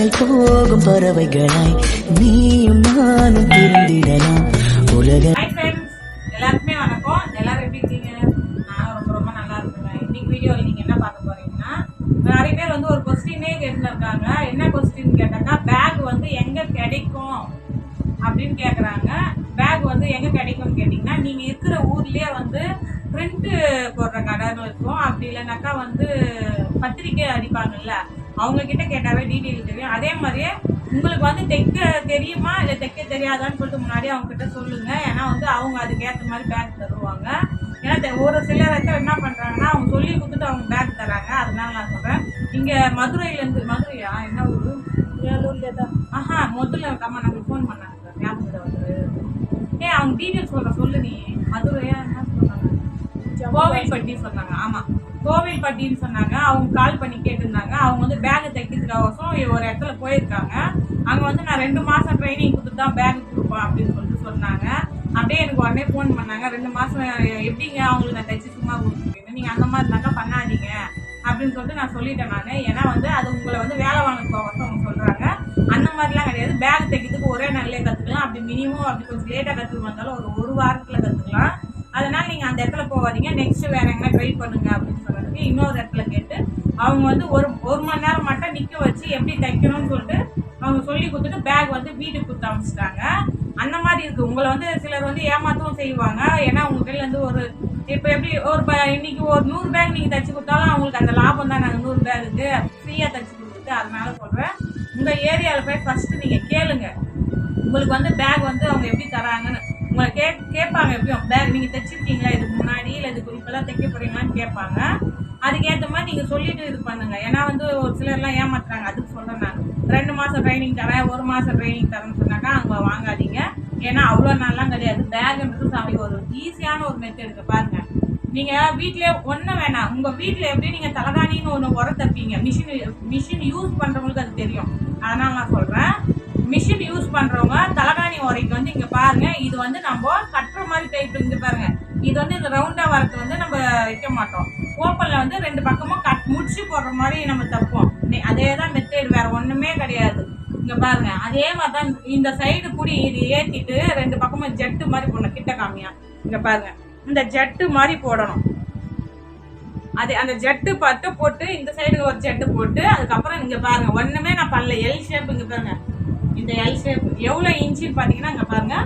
விண்ணில் போகும் பறவைகளாய் நீயும் நானும் பிரிந்திடலாம் உலக எல்லாருக்குமே வணக்கம். எல்லாரும் எப்படி இருக்கீங்க? நான் ரொம்ப ரொம்ப நல்லா இருக்குங்க. இன்னைக்கு வீடியோவில் நீங்கள் என்ன பார்க்க போறீங்கன்னா நிறைய பேர் வந்து ஒரு கொஸ்டினே கேட்டுருக்காங்க. என்ன கொஸ்டின் கேட்டாக்கா பேக் வந்து எங்கே கிடைக்கும் அப்படின்னு கேட்குறாங்க பேக் வந்து எங்கே கிடைக்கும்னு கேட்டிங்கன்னா நீங்கள் இருக்கிற ஊர்லேயே வந்து பிரிண்ட்டு போடுற கடைன்னு இருக்கும். அப்படி இல்லைனாக்கா வந்து பத்திரிக்கை அடிப்பாங்கல்ல அவங்க கிட்ட கேட்டாவே டீட்டெயில் தெரியும் அதே மாதிரியே உங்களுக்கு வந்து தைக்க தெரியுமா? இல்லை தைக்க தெரியாதான்னு சொல்லிட்டு முன்னாடி அவங்க கிட்ட சொல்லுங்க. ஏன்னா வந்து அவங்க அதுக்கேற்ற மாதிரி பேக் தருவாங்க. ஏன்னா தெ- ஒரு சிலருக்கு என்ன பண்றாங்கன்னா அவங்க சொல்லி கொடுத்துட்டு அவங்க பேக் தராங்க அதனால நான் சொல்றேன். இங்க மதுரையிலேருந்து மதுரையா? என்ன ஊரு? வேலூர்ல தான் ஆஹா முதல்ல அம்மா நம்மளுக்கு ஃபோன் பண்ணாங்க. ஞாபகம் வந்து ஏ அவங்க டீட்டெயில் சொல்ற சொல்லு நீ. மதுரையா என்ன சொன்னாங்க? கோவில்பட்டி சொன்னாங்க. ஆமா. கோவில்பட்டின்னு சொன்னாங்க. அவங்க கால் பண்ணி கேட்டிருந்தாங்க. அவங்க வந்து பேக் தைக்கிறதுக்காகவசம் ஒரு இடத்துல போயிருக்காங்க. அங்கே வந்து நான் ரெண்டு மாதம் ட்ரைனிங் கொடுத்துட்டு தான் பேக் கொடுப்பேன் அப்படின்னு சொல்லிட்டு சொன்னாங்க. அப்படியே எனக்கு உடனே ஃபோன் பண்ணாங்க. ரெண்டு மாதம் எப்படிங்க அவங்களுக்கு நான் தைச்சி சும்மா கொடுத்துருக்கேன் நீங்கள் அந்த மாதிரி இருந்தாக்கா பண்ணாதீங்க அப்படின்னு சொல்லிட்டு நான் சொல்லிட்டேன் நான். ஏன்னா வந்து அது உங்களை வந்து வேலை வாங்குறதுக்காகவசம் அவங்க சொல்கிறாங்க அந்த மாதிரிலாம் கிடையாது. பேக் தைக்கிறதுக்கு ஒரே நாளிலே கற்றுக்கலாம் அப்படி மினிமம் அப்படி கொஞ்சம் லேட்டாக கற்றுக்கு வந்தாலும் ஒரு ஒரு வாரத்தில் கற்றுக்கலாம் அதனால் நீங்கள் அந்த இடத்துல போகாதீங்க. நெக்ஸ்ட்டு வேறு எங்கன்னா ட்ரை பண்ணுங்க அப்படின்னு இடத்துக்கு இன்னொரு இடத்துல கேட்டு அவங்க வந்து ஒரு ஒரு மணி நேரம் மட்டும் நிற்க வச்சு எப்படி தைக்கணும்னு சொல்லிட்டு அவங்க சொல்லி கொடுத்துட்டு பேக் வந்து வீட்டுக்கு கொடுத்து அமைச்சிட்டாங்க. அந்த மாதிரி இருக்குது உங்களை வந்து சிலர் வந்து ஏமாற்றவும் செய்வாங்க. ஏன்னா உங்கள் கையிலேருந்து ஒரு இப்போ எப்படி ஒரு ப- இன்னைக்கு ஒரு நூறு பேக் நீங்கள் தைச்சி கொடுத்தாலும் அவங்களுக்கு அந்த லாபம் தான். நாங்கள் நூறு பேருக்கு ஃப்ரீயாக தைச்சி கொடுத்துட்டு அதனால சொல்கிறேன் உங்கள் ஏரியாவில் போய் ஃபஸ்ட்டு நீங்கள் கேளுங்க. உங்களுக்கு வந்து பேக் வந்து அவங்க எப்படி தராங்கன்னு. உங்களை கே கேட்பாங்க எப்படியும். பேக் நீங்கள் தைச்சிருக்கீங்களா? இதுக்கு முன்னாடி இல்லை இதுக்கு இப்போதான் தைக்க போகிறீங்களான்னு கேட்பாங்க. அதுக்கேற்ற மாதிரி நீங்கள் சொல்லிட்டு இது பண்ணுங்க. ஏன்னா வந்து ஒரு சிலர்லாம் ஏமாத்துறாங்க. அதுக்கு சொல்கிறேன் நான். ரெண்டு மாதம் ட்ரைனிங் தரேன் ஒரு மாதம் ட்ரைனிங் தரேன்னு சொன்னாக்கா அங்கே வாங்காதீங்க. ஏன்னா அவ்வளோ நாள்லாம் கிடையாது. பேக்ன்றது சாமி ஒரு ஈஸியான ஒரு மெத்தட் பாருங்கள் நீங்கள் வீட்டிலே ஒன்றும் வேணாம். உங்கள் வீட்டில் எப்படி நீங்கள் தலகாணின்னு ஒன்று உர தப்பீங்க மிஷின் மிஷின் யூஸ் பண்ணுறவங்களுக்கு அது தெரியும். அதனால் நான் சொல்கிறேன் மிஷின் யூஸ் பண்ணுறவங்க தலைகாணி உரைக்கு வந்து இங்கே பாருங்கள் இது வந்து நம்ம கட்டுற மாதிரி டைப் இருந்து பாருங்கள் இது வந்து இந்த ரவுண்டாக வரது வந்து நம்ம வைக்க மாட்டோம். ஓப்பன்ல வந்து ரெண்டு பக்கமும் கட் முடிச்சு போடுற மாதிரி நம்ம தப்போம் அதே தான் மெத்தேடு வேற ஒண்ணுமே கிடையாது. இங்க பாருங்க அதே மாதிரி தான் இந்த சைடு குடி இது ஏத்திட்டு ரெண்டு பக்கமும் ஜெட்டு மாதிரி போடணும் கிட்ட காமியா. இங்க பாருங்க இந்த ஜெட்டு மாதிரி போடணும். அது அந்த ஜெட்டு பட்டு போட்டு இந்த சைடு ஒரு ஜெட்டு போட்டு அதுக்கப்புறம் இங்க பாருங்க ஒண்ணுமே நான் பண்ணல. எல் ஷேப் இங்க பாருங்க. இந்த எல் ஷேப் எவ்வளவு இன்ச்சின்னு பாத்தீங்கன்னா இங்க பாருங்க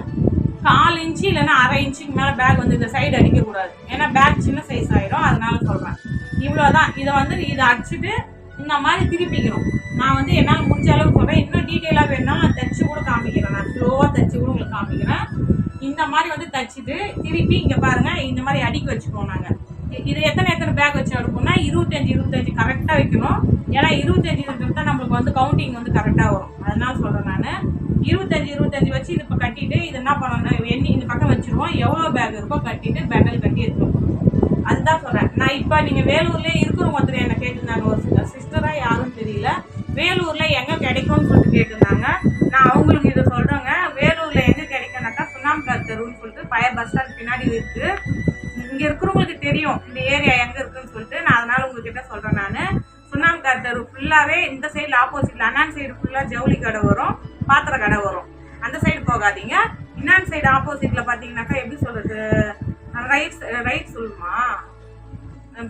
கால் இன்ச்சு இல்லைன்னா அரை இன்ச்சுக்கு மேல பேக் வந்து இந்த சைடு அடிக்க கூடாது ஏன்னா பேக் சின்ன சைஸ் ஆகும் அதனால சொல்கிறேன் இவ்வளோதான் இதை வந்து இதை அடிச்சுட்டு இந்த மாதிரி திருப்பிக்கணும் நான் வந்து என்னால் முடிஞ்ச அளவுக்கு சொல்கிறேன் இன்னும் டீட்டெயிலாக வேணும்னா நான் தைச்சு கூட காமிக்கிறேன். நான் ஸ்லோவாக தைச்சு கூட உங்களுக்கு காமிக்கிறேன். இந்த மாதிரி வந்து தைச்சிட்டு திருப்பி இங்கே பாருங்கள் இந்த மாதிரி அடிக்கி வச்சுக்குவோம் நாங்கள் இது எத்தனை எத்தனை பேக் வச்சு எடுப்போம்னா இருபத்தஞ்சி இருபத்தஞ்சி கரெக்டாக வைக்கணும். ஏன்னா இருபத்தஞ்சு இருக்கிறது தான் நம்மளுக்கு வந்து கவுண்டிங் வந்து கரெக்டாக வரும். அதனால சொல்கிறேன் நான். இருபத்தஞ்சி இருபத்தஞ்சி வச்சு இது இப்போ கட்டிட்டு இது என்ன பண்ணணும் எண்ணி இந்த பக்கம் வச்சுருவோம். எவ்வளோ பேக் இருக்கோ கட்டிட்டு பேக்கில் கட்டி எடுத்துருவோம். அதுதான் சொல்கிறேன் நான் இப்போ நீங்கள் வேலூர்லேயே இருக்கிறவங்க ஒருத்தர் என்னை கேட்டிருந்தாங்க? ஒரு சிஸ்டரா யாரும் தெரியல. வேலூரில் எங்கே கிடைக்கும்னு சொல்லிட்டு கேட்டிருந்தாங்க. நான் அவங்களுக்கு இதை சொல்கிறேங்க வேலூரில் எங்கே கிடைக்கும்னாக்கா சுண்ணாம்பு தெருன்னு சொல்லிட்டு பழைய பஸ் ஸ்டாண்ட் பின்னாடி இருக்குது இங்கே இருக்கிறவங்களுக்கு தெரியும் இந்த ஏரியா எங்கே இருக்குன்னு சொல்லிட்டு. நான் அதனால் உங்ககிட்ட சொல்கிறேன் நான். சுண்ணாம்பு தெரு ஃபுல்லாகவே இந்த சைடில் ஆப்போசிட்ல அண்ணான் சைடு ஃபுல்லாக ஜவுளி கடை வரும் பாத்திர கடை வரும். அந்த சைடு போகாதீங்க. இன்னான் சைடு ஆப்போசிட்டில் பார்த்தீங்கன்னாக்கா எப்படி சொல்கிறது ரைட் ரைட் சொல்லுமா?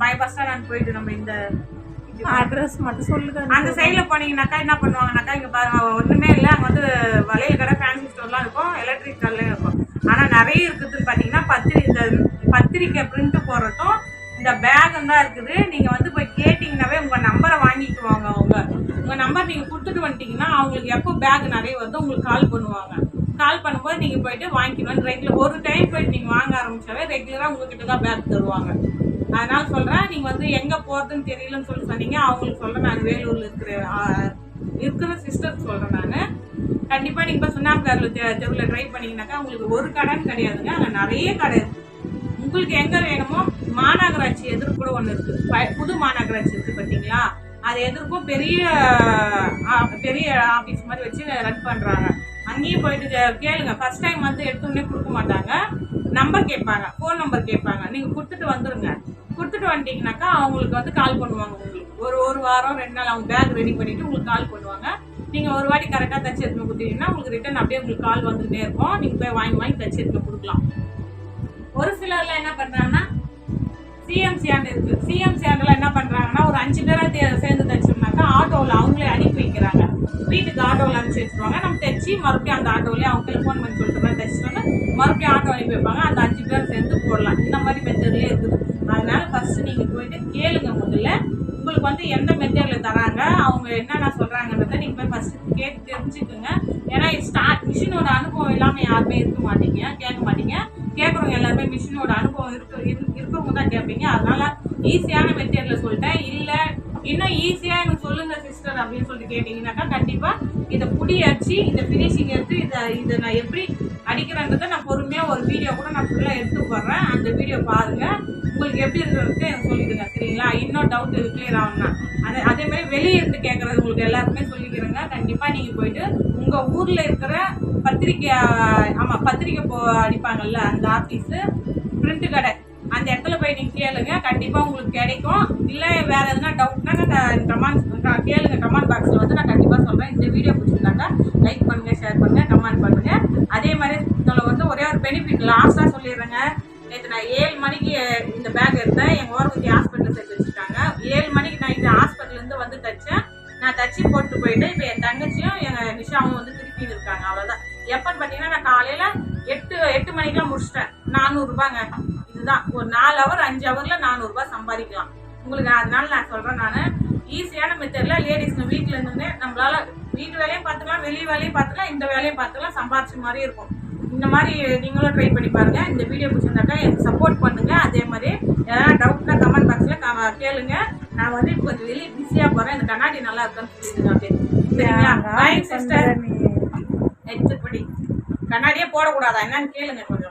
பை பஸ் ஸ்டாண்ட் போயிட்டு நம்ம இந்த அட்ரஸ் மட்டும் சொல்லுங்க அந்த சைடுல போனீங்கன்னாக்கா என்ன பண்ணுவாங்கனாக்கா இங்க பாருங்க ஒண்ணுமே இல்லை அங்க வந்து வளையல் கடை ஃபேன்சி ஸ்டோர்லாம் இருக்கும் எலக்ட்ரிக் கடைலாம் இருக்கும். ஆனா நிறைய இருக்குதுன்னு பாத்தீங்கன்னா பத்திரி இந்த பத்திரிக்கை பிரிண்ட் போடுறதும் இந்த பேகும் தான் இருக்குது. நீங்க வந்து போய் கேட்டீங்கன்னாவே உங்க நம்பரை வாங்கிக்குவாங்க அவங்க. உங்க நம்பர் நீங்க கொடுத்துட்டு வந்துட்டீங்கன்னா அவங்களுக்கு எப்போ பேக் நிறைய வருதோ உங்களுக்கு கால் பண்ணுவாங்க. கால் பண்ணும்போது நீங்கள் போயிட்டு வாங்கிக்கணும். ரெகுலர் ஒரு டைம் போயிட்டு நீங்கள் வாங்க ஆரம்பிச்சாவே ரெகுலராக உங்ககிட்ட தான் பேக் தருவாங்க. அதனால் சொல்கிறேன் நீங்கள் வந்து எங்கே போகிறதுன்னு தெரியலன்னு சொல்லி சொன்னீங்க. அவங்களுக்கு சொல்கிறேன் நான் வேலூரில் இருக்கிற இருக்கிற சிஸ்டர் சொல்கிறேன் நான். கண்டிப்பாக நீங்கள் இப்போ சுண்ணாம்பு தெருவில் ட்ரை பண்ணீங்கன்னாக்கா உங்களுக்கு ஒரு கடைன்னு கிடையாதுங்க. அங்கே நிறைய கடை இருக்குது உங்களுக்கு எங்கே வேணுமோ மாநகராட்சி எதிர்ப்பு கூட இருக்குது ப- புது மாநகராட்சி இருக்குது பார்த்தீங்களா அது எதிர்க்கும் பெரிய பெரிய ஆஃபீஸ் மாதிரி வச்சு ரன் பண்ணுறாங்க அங்கேயும் போயிட்டு கேளுங்க. ஃபர்ஸ்ட் டைம் வந்து எடுத்தோடனே கொடுக்க மாட்டாங்க. நம்பர் கேட்பாங்க. ஃபோன் நம்பர் கேட்பாங்க. நீங்கள் கொடுத்துட்டு வந்துடுங்க கொடுத்துட்டு வந்துட்டீங்கனாக்கா அவங்களுக்கு வந்து கால் பண்ணுவாங்க உங்களுக்கு. ஒரு ஒரு வாரம் ரெண்டு நாள் அவங்க பேக் ரெடி பண்ணிவிட்டு உங்களுக்கு கால் பண்ணுவாங்க. நீங்கள் ஒரு வாட்டி கரெக்டாக தச்சு எடுத்து கொடுத்தீங்கன்னா உங்களுக்கு ரிட்டன் அப்படியே உங்களுக்கு கால் வந்துகிட்டே இருக்கும். நீங்கள் போய் வாங்கி வாங்கி தச்சு எடுத்து கொடுக்கலாம். ஒரு சிலரில் என்ன பண்ணுறாங்கன்னா சிஎம்சி ஆண்டு இருக்குது சிஎம்சி ஆண்டில் என்ன பண்ணுறாங்கன்னா ஒரு அஞ்சு பேராக தே- சேர்ந்து தைச்சோம்னாக்கா ஆட்டோவில் அவங்களே அனுப்பி வீட்டுக்கு ஆட்டோவில் அனுப்பிச்சி வச்சுருவாங்க. நம்ம தைச்சி மறுபடியும் அந்த ஆட்டோவிலே அவங்க ஃபோன் பண்ணி சொல்லிட்டு மாதிரி தைச்சிட்டோன்னா மறுபடியும் ஆட்டோ அனுப்பி வைப்பாங்க. அந்த அஞ்சு பேர் சேர்ந்து போடலாம். இந்த மாதிரி மெத்தட்லேயே இருக்குது. அதனால் ஃபஸ்ட்டு நீங்கள் போயிட்டு கேளுங்க முதல்ல. உங்களுக்கு வந்து எந்த மெத்தடில் தராங்க அவங்க என்னென்ன சொல்கிறாங்கன்றதை நீங்கள் போய் ஃபஸ்ட்டு கேட்டு தெரிஞ்சுக்கோங்க. ஏன்னா ஸ்டார்ட் மிஷினோட அனுபவம் இல்லாமல் யாருமே இருக்க மாட்டீங்க. கேட்க மாட்டீங்க. கேட்குறவங்க எல்லாருமே மிஷினோட அனுபவம் இருக்க இரு- இருக்கிறவங்க தான் கேட்பீங்க. அதனால் ஈஸியான மெத்தேடில் சொல்லிட்டேன். இல்லை இன்னும் ஈஸியாக எனக்கு சொல்லுங்கள் சிஸ்டர் அப்படின்னு சொல்லிட்டு கேட்டிங்கனாக்கா கண்டிப்பாக இதை புடி அடிச்சு இந்த ஃபினிஷிங் எடுத்து இதை இதை நான் எப்படி அடிக்கிறேன்றதை நான் பொறுமையாக ஒரு வீடியோ கூட நான் ஃபுல்லாக எடுத்து போடுறேன். அந்த வீடியோ பாருங்கள் உங்களுக்கு எப்படி இருக்கிறது எனக்கு சொல்லிடுங்க சரிங்களா? இன்னும் டவுட் கிளியர் ஆகும்னா. அதே அதே மாதிரி வெளியே இருந்து கேட்குறது உங்களுக்கு எல்லாருக்குமே சொல்லிக்கிறேங்க. கண்டிப்பாக நீங்கள் போயிட்டு உங்கள் ஊரில் இருக்கிற பத்திரிக்கை ஆமாம் பத்திரிக்கை போ அடிப்பாங்கல்ல அந்த ஆஃபீஸு பிரிண்ட் கடை. அந்த இடத்துல போய் நீங்கள் கேளுங்க. கண்டிப்பாக உங்களுக்கு கிடைக்கும். இல்லை வேறு எதுனா டவுட்னா கமெண்ட் கேளுங்க. கமெண்ட் பாக்ஸில் வந்து நான் கண்டிப்பாக சொல்கிறேன் இந்த வீடியோ பிடிச்சிருந்தாக்கா லைக் பண்ணுங்கள் ஷேர் பண்ணுங்கள் கமெண்ட் பண்ணுங்கள் அதே மாதிரி இதில் வந்து ஒரே ஒரு பெனிஃபிட் லாஸ்ட்டாக சொல்லிடுறேங்க. நேற்று நான் ஏழு மணிக்கு இந்த பேக் எடுத்தேன். எங்கள் ஓரத்துக்கு ஹாஸ்பிட்டலில் சேர்த்து வச்சுருக்காங்க ஏழு மணிக்கு நான் இந்த ஹாஸ்பிட்டல்லேருந்து வந்து தைச்சேன். நான் தச்சு போட்டு போயிட்டு இப்போ என் தங்கச்சியும் எங்கள் நிஷாவும் வந்து திருப்பி இருக்காங்க. அவ்வளோதான் எப்போன்னு பார்த்தீங்கன்னா நான் காலையில் எட்டு எட்டு மணிக்கெலாம் முடிச்சிட்டேன். நானூறுரூபாங்க இதுதான். ஒரு நாலு ஹவர் அஞ்சு ஹவரில் நானூறுரூபா சம்பாதிக்கலாம். உங்களுக்கு அதனால நான் சொல்கிறேன் நான். ஈஸியான மெத்தடில் லேடிஸ்ங்க வீட்டில் இருந்துட்டு நம்மளால வீட்டு வேலையும் பார்த்துக்கலாம் வெளி வேலையும் பார்த்துக்கலாம் இந்த வேலையும் பார்த்துக்கலாம் சம்பாரிச்ச மாதிரி இருக்கும். இந்த மாதிரி நீங்களும் ட்ரை பண்ணி பாருங்க. இந்த வீடியோ பிடிச்சிருந்தாக்கா எனக்கு சப்போர்ட் பண்ணுங்க. அதே மாதிரி ஏதாவது டவுட்னா கமெண்ட் பாக்ஸில் கேளுங்க. நான் வந்து இப்போ கொஞ்சம் வெளியே பிஸியாக போகிறேன் இந்த கண்ணாடி நல்லா இருக்குன்னு அப்படியே சரிங்களா? சிஸ்டர் ஹெட்செட் படி கண்ணாடியே போடக்கூடாதா? என்னன்னு கேளுங்க கொஞ்சம்.